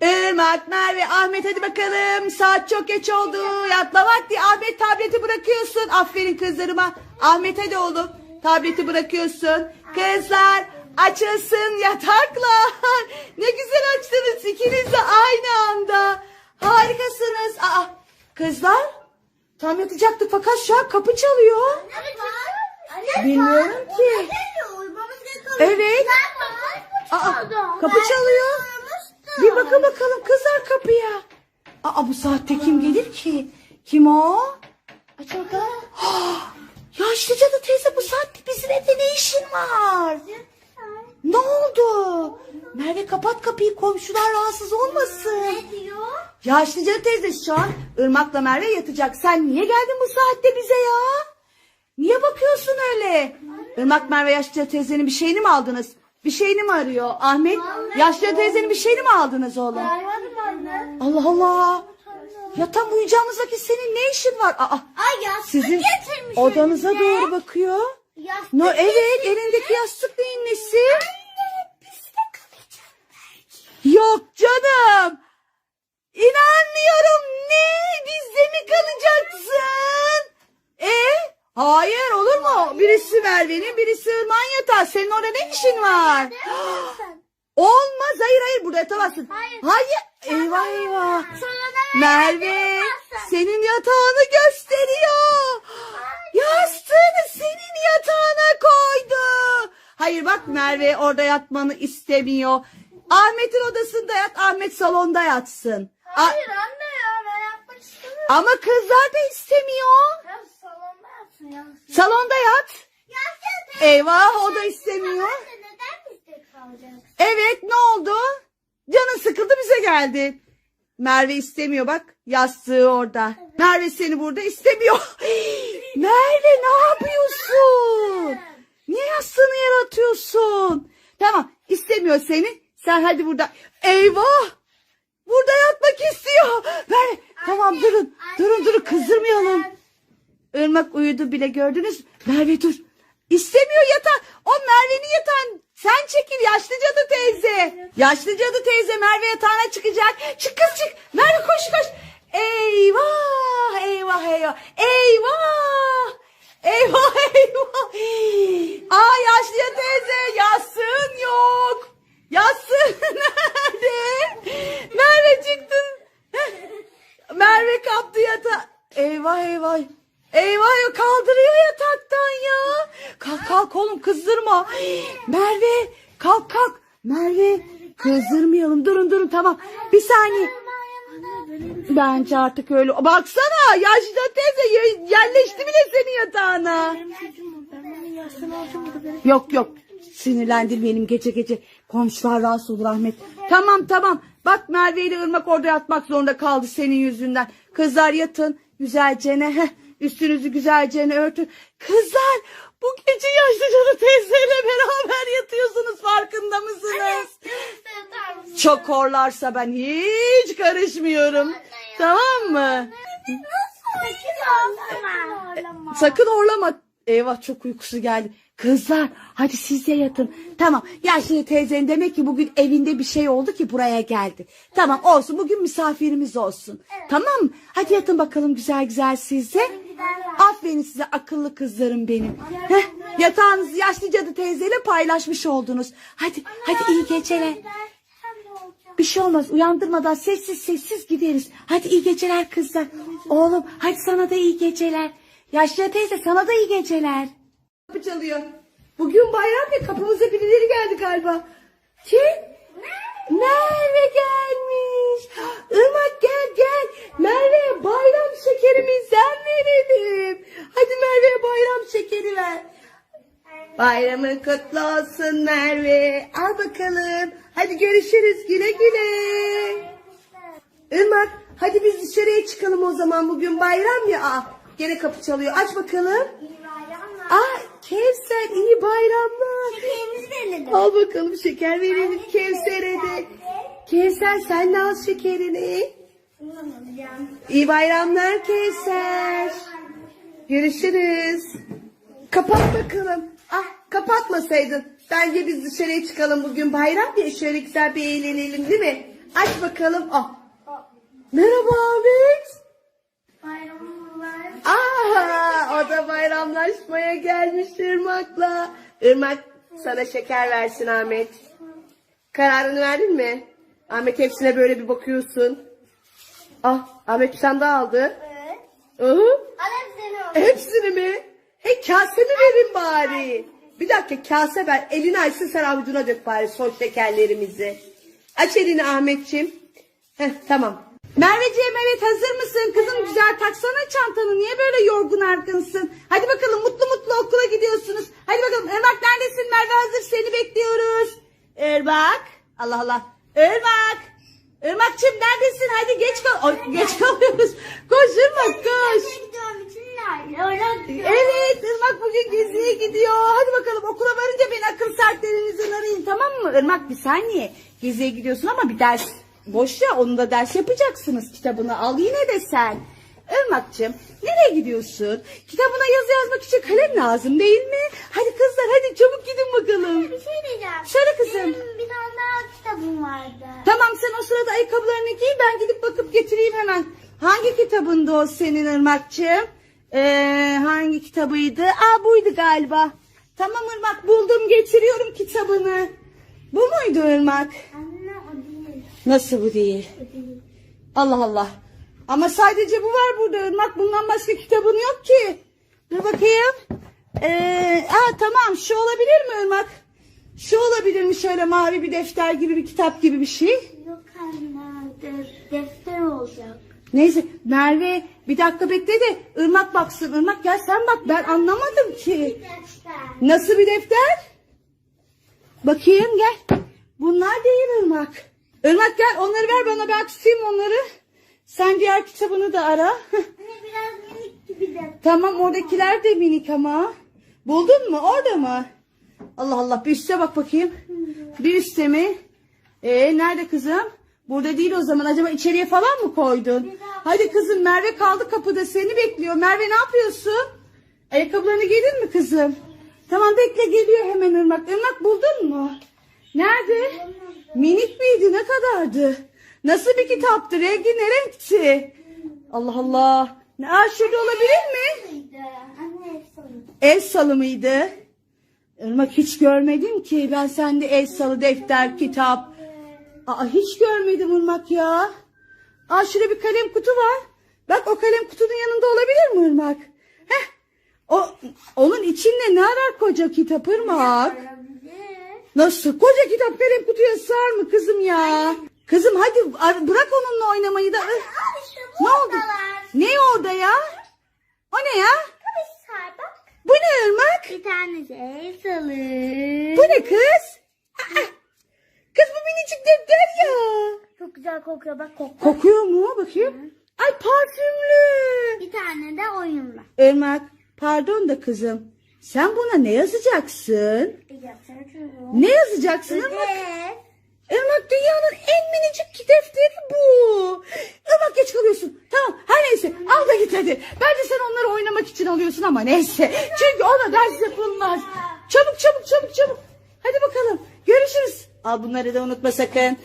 Irmak, Merve, Ahmet hadi bakalım. Saat çok geç oldu. Yatma vakti. Ahmet tableti bırakıyorsun. Aferin kızlarıma. Ahmet hadi oğlum. Tableti bırakıyorsun. Kızlar açılsın yataklar. ne güzel açtınız ikiniz de aynı anda. Harikasınız. Aa, kızlar tam yatacaktık fakat şu an kapı çalıyor. Bilmiyorum ki. Evet. Aa, kapı çalıyor. Bir bakın bakalım kızlar kapıya. Aa bu saatte kim gelir ki? Kim o? Aç bakalım. Ah, Yaşlı cadı teyze bu saatte bizim evde ne işin var? Ne oldu? Merve kapat kapıyı komşular rahatsız olmasın. Yaşlı cadı teyze şu an Irmak'la Merve yatacak. Sen niye geldin bu saatte bize ya? Niye bakıyorsun öyle? Irmak Merve yaşlı cadı teyzenin bir şeyini mi aldınız? Bir şeyini mi arıyor? Ahmet yaşlı cadı teyzenin bir şeyini mi aldınız oğlum? Allah Allah. Ya tam uyuyacağımız vakit senin ne işin var? Aa, Ay yastık sizin getirmiş odanıza önüne. doğru bakıyor. Yastık No, evet elindeki yastık neyin nesi? bizde kalacak. Yok canım. İnanmıyorum. Ne? Bizde mi kalacaksın? E? Hayır olur mu? Birisi Merve'nin birisi Irmak'ın yatağı. Senin orada ne işin var? Olmaz. Hayır hayır burada yatamazsın. Hayır. Eyvah eyvah. Merve senin yatağını gösteriyor. Yastığını senin yatağına koydu. Hayır bak Merve orada yatmanı istemiyor. Ahmet'in odasında yat, Ahmet salonda yatsın. A- Hayır anne ya ben yapmak istemiyorum. ama kızlar da istemiyor. Salonda yat. Eyvah o da istemiyor. Evet ne oldu? Canın sıkıldı bize geldi. Merve istemiyor bak yastığı orada. Merve seni burada istemiyor. Merve ne yapıyorsun? Niye yastığını yere atıyorsun? Tamam istemiyor seni. Sen hadi burada. Eyvah! Burada yatmak istiyor. Merve tamam durun. Durun durun kızdırmayalım. Irmak uyudu bile gördünüz. Merve dur. İstemiyor yatağı. O Merve'nin yatağın. Sen çekil yaşlı cadı teyze. Yaşlı cadı teyze Merve yatağına çıkacak. Çık kız çık. Merve koş koş. Eyvah eyvah eyvah. Eyvah. Eyvah eyvah. Aa yaşlı teyze yastığın yok. Yastığın nerede? Merve çıktın. Merve kaptı yatağı. Eyvah eyvah. Eyvah ya kaldırıyor yataktan ya. Kalk kalk oğlum kızdırma. Merve kalk kalk. Merve kızdırmayalım. Durun durun tamam. Bir saniye. Bence artık öyle. Baksana yaşlı teyze ye- yerleşti bile senin yatağına. Yok yok. Sinirlendirmeyelim gece gece. Komşular rahatsız olur Ahmet. Tamam tamam. Bak Merve ile Irmak orada yatmak zorunda kaldı senin yüzünden. Kızlar yatın güzelce heh, üstünüzü güzelce örtün. Kızlar bu gece yaşlıcalı teyzeyle beraber yatıyorsunuz farkında mısınız? Çok horlarsa ben hiç karışmıyorum. Tamam mı? Sakın horlama. Eyvah çok uykusu geldi. Kızlar hadi siz de yatın. Tamam yaşlı teyzen demek ki bugün evinde bir şey oldu ki buraya geldi. Tamam olsun bugün misafirimiz olsun. Tamam mı? Hadi yatın bakalım güzel güzel siz de. Aferin size akıllı kızlarım benim. Heh, yatağınızı yaşlı cadı teyzeyle paylaşmış oldunuz. Hadi hadi iyi geceler. Bir şey olmaz uyandırmadan sessiz sessiz gideriz. Hadi iyi geceler kızlar. Oğlum hadi sana da iyi geceler. Yaşlı teyze sana da iyi geceler. Kapı çalıyor. Bugün bayram ya kapımıza birileri geldi galiba. Kim? Merve gelmiş. Irmak gel gel. Merve'ye bayram şekerimizden verelim. Hadi Merve'ye bayram şekeri ver. Bayramın kutlu olsun Merve. Al bakalım. Hadi görüşürüz güle güle. Irmak hadi biz dışarıya çıkalım o zaman bugün bayram ya. Aa, gene kapı çalıyor aç bakalım. Aa Kevser iyi bayramlar. Şekerimizi verelim. Al bakalım şeker verelim Kevser'e de. Kevser sen de al şekerini. İyi bayramlar Kevser. Görüşürüz. Kapat bakalım. Ah kapatmasaydın. Bence biz dışarıya çıkalım bugün bayram ya şöyle güzel bir eğlenelim değil mi? Aç bakalım. Ah. Merhaba Ahmet. Bayramlar. Aa, o da bayramlaşmaya gelmiş Irmak'la. Irmak sana şeker versin Ahmet. Kararını verdin mi? Ahmet hepsine böyle bir bakıyorsun. Ah Ahmet bir tane daha aldı. Evet. Hı? Alem seni Hepsini mi? He kase mi verin bari? Bir dakika kase ver. Elini açsın sen avucuna dök bari son şekerlerimizi. Aç elini Ahmetciğim. Heh tamam. Merveciğim evet hazır mısın? Kızım güzel taksana çantanı. Niye böyle yorgun argınsın? Hadi bakalım mutlu mutlu okula gidiyorsunuz. Hadi bakalım Irmak neredesin? Merve hazır seni bekliyoruz. Irmak. Allah Allah. Irmak. Irmak'cığım neredesin? Hadi geç kal. Ay, geç kalıyoruz. Koş Irmak koş. Evet Irmak bugün geziye gidiyor. Hadi bakalım okula varınca beni akıl saatlerinizden arayın tamam mı? Irmak bir saniye. Geziye gidiyorsun ama bir ders boş ya onu da ders yapacaksınız. Kitabını al yine de sen. Irmak'cığım nereye gidiyorsun? Kitabına yazı yazmak için kalem lazım değil mi? Hadi kızlar hadi çabuk gidin bakalım. Bir şey diyeceğim. Söyle kızım. Benim bir tane daha kitabım vardı. Tamam sen o sırada ayakkabılarını giy ben gidip bakıp getireyim hemen. Hangi kitabındı o senin Irmak'cığım? Ee, hangi kitabıydı? Aa buydu galiba. Tamam Irmak buldum getiriyorum kitabını. Bu muydu Irmak? Anne o değil. Nasıl bu değil? O değil. Allah Allah. Ama sadece bu var burada Irmak. Bundan başka kitabın yok ki. Dur bakayım. Ee, aa tamam şu olabilir mi Irmak? Şu olabilir mi şöyle mavi bir defter gibi bir kitap gibi bir şey? Yok anne. def- defter olacak. Neyse Merve bir dakika bekle de Irmak baksın. Irmak gel sen bak ben anlamadım ki. Defter. Nasıl bir defter? Bakayım gel. Bunlar değil Irmak. Irmak gel onları ver bana ben tutayım onları. Sen diğer kitabını da ara. Anne biraz minik gibi defter. tamam oradakiler de minik ama. Buldun mu orada mı? Allah Allah bir üste bak bakayım. Bir üste mi? Ee, nerede kızım? Burada değil o zaman. Acaba içeriye falan mı koydun? Hadi kızım Merve kaldı kapıda seni bekliyor. Merve ne yapıyorsun? Ayakkabılarını giydin mi kızım? Tamam bekle geliyor hemen Irmak. Irmak buldun mu? Nerede? Minik miydi? Ne kadardı? Nasıl bir kitaptı? Rengi ne renkti? Allah Allah. Ne- şurada olabilir mi? El salı mıydı? Irmak hiç görmedim ki. Ben sende el salı defter, kitap. Aa hiç görmedim Irmak ya. Aa şurada bir kalem kutu var. Bak o kalem kutunun yanında olabilir mi Irmak? Heh. O, onun içinde ne arar koca kitap Irmak? Nasıl? Koca kitap kalem kutuya sığar mı kızım ya? Kızım hadi bırak onunla oynamayı da. Al işte bu Ne oldu? Ne orada ya? O ne ya? Bak. Bu ne Irmak? Bir tanesi el salı. Bu ne kız? Aa, kız bu minicik defter ya. Çok güzel kokuyor bak koku. Kokuyor mu? Bakayım. Ay parfümlü. Bir tane de oyunla. Irmak pardon da kızım. Sen buna ne yazacaksın? Çocuğum. Ne yazacaksın Irmak? Evet. Irmak dünyanın en minicik defteri bu. Irmak geç kalıyorsun. Tamam her neyse al da git hadi. Bence sen onları oynamak için alıyorsun ama neyse. Çünkü ona ders yapılmaz. Çabuk çabuk çabuk çabuk. Hadi bakalım görüşürüz. Al bunları da unutma sakın.